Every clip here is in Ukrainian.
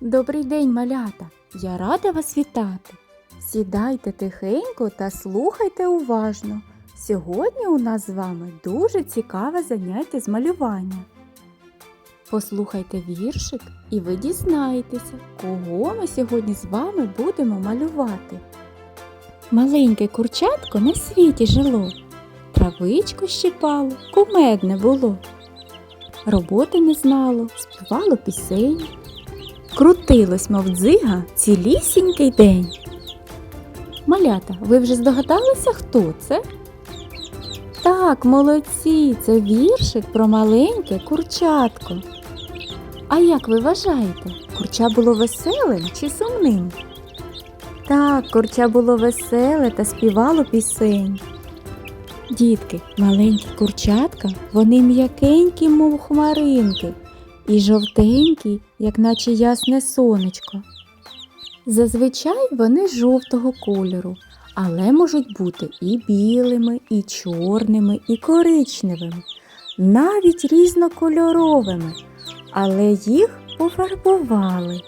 Добрий день, малята! Я рада вас вітати. Сідайте тихенько та слухайте уважно. Сьогодні у нас з вами дуже цікаве заняття з малювання. Послухайте віршик і ви дізнаєтеся, кого ми сьогодні з вами будемо малювати. Маленьке курчатко на світі жило, травичку щипало, кумедне було. Роботи не знало, співало пісень. Крутилось, мов дзига, цілісінький день. Малята, ви вже здогадалися, хто це? Так, молодці, це віршик про маленьке курчатко. А як ви вважаєте, курча було веселим чи сумним? Так, курча було веселе та співало пісень. Дітки, маленькі курчатка, вони м'якенькі, мов хмаринки, і жовтенькі, як наче ясне сонечко. Зазвичай вони жовтого кольору, але можуть бути і білими, і чорними, і коричневими, навіть різнокольоровими, але їх пофарбували.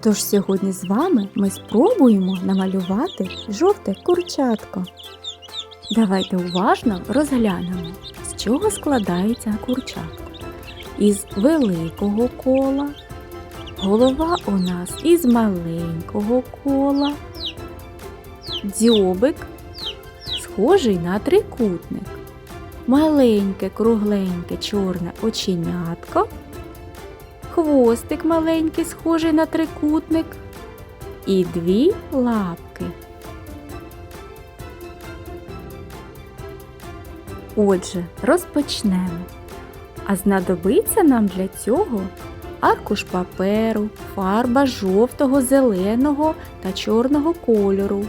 Тож сьогодні з вами ми спробуємо намалювати жовте курчатко. Давайте уважно розглянемо, чого складається курчатко. Із великого кола, голова у нас із маленького кола, дзьобик схожий на трикутник, маленьке кругленьке чорне оченятко, хвостик маленький, схожий на трикутник, і дві лапки. Отже, розпочнемо. А знадобиться нам для цього аркуш паперу, фарба жовтого, зеленого та чорного кольору,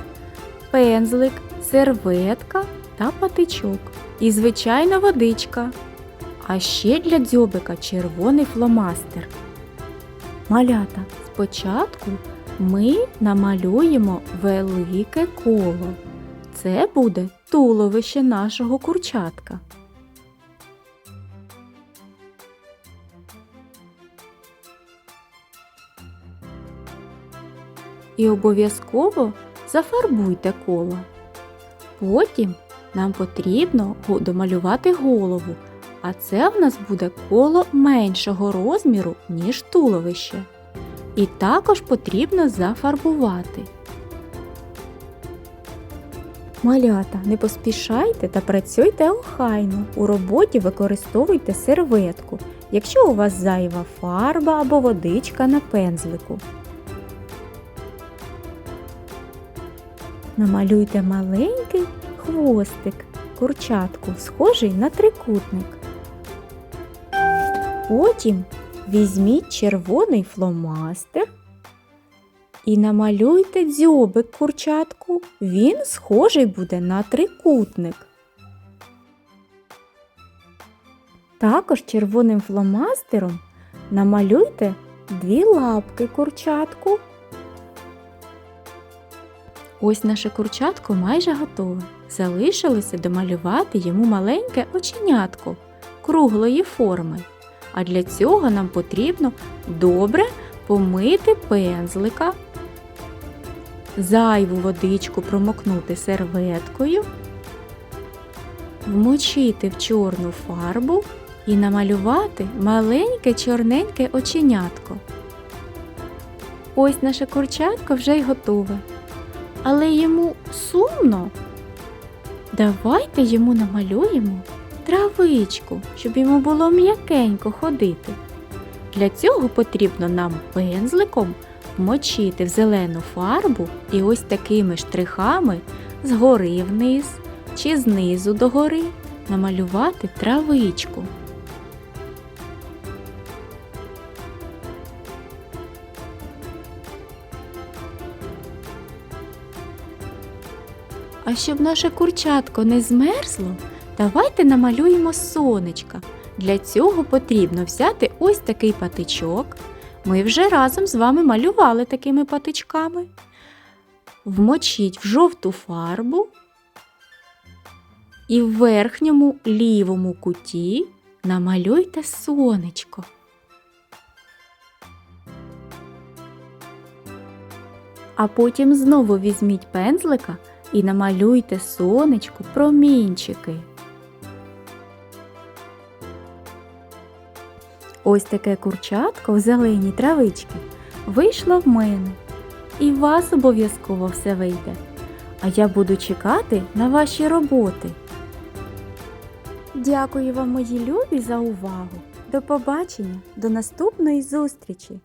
пензлик, серветка та патичок і, звичайно, водичка. А ще для дзьобика червоний фломастер. Малята, спочатку ми намалюємо велике коло. Це буде туловище нашого курчатка. І обов'язково зафарбуйте коло. Потім нам потрібно домалювати голову, а це в нас буде коло меншого розміру, ніж туловище. І також потрібно зафарбувати. Малята, не поспішайте та працюйте охайно. У роботі використовуйте серветку, якщо у вас зайва фарба або водичка на пензлику. Намалюйте маленький хвостик курчатку, схожий на трикутник. Потім візьміть червоний фломастер і намалюйте дзьобик курчатку. Він схожий буде на трикутник. Також червоним фломастером намалюйте дві лапки курчатку. Ось наше курчатко майже готове. Залишилося домалювати йому маленьке оченятко круглої форми. А для цього нам потрібно добре помити пензлика, зайву водичку промокнути серветкою, вмочити в чорну фарбу і намалювати маленьке чорненьке оченятко. Ось наше курчатко вже й готове. Але йому сумно. Давайте йому намалюємо травичку, щоб йому було м'якенько ходити. Для цього потрібно нам пензликом вмочити в зелену фарбу і ось такими штрихами згори вниз чи знизу догори намалювати травичку. А щоб наше курчатко не змерзло, давайте намалюємо сонечка. Для цього потрібно взяти ось такий патичок. Ми вже разом з вами малювали такими патичками. Вмочіть в жовту фарбу і в верхньому лівому куті намалюйте сонечко. А потім знову візьміть пензлика і намалюйте сонечку промінчики. Ось таке курчатко в зеленій травичці вийшло в мене. І в вас обов'язково все вийде. А я буду чекати на ваші роботи. Дякую вам, мої любі, за увагу. До побачення, до наступної зустрічі!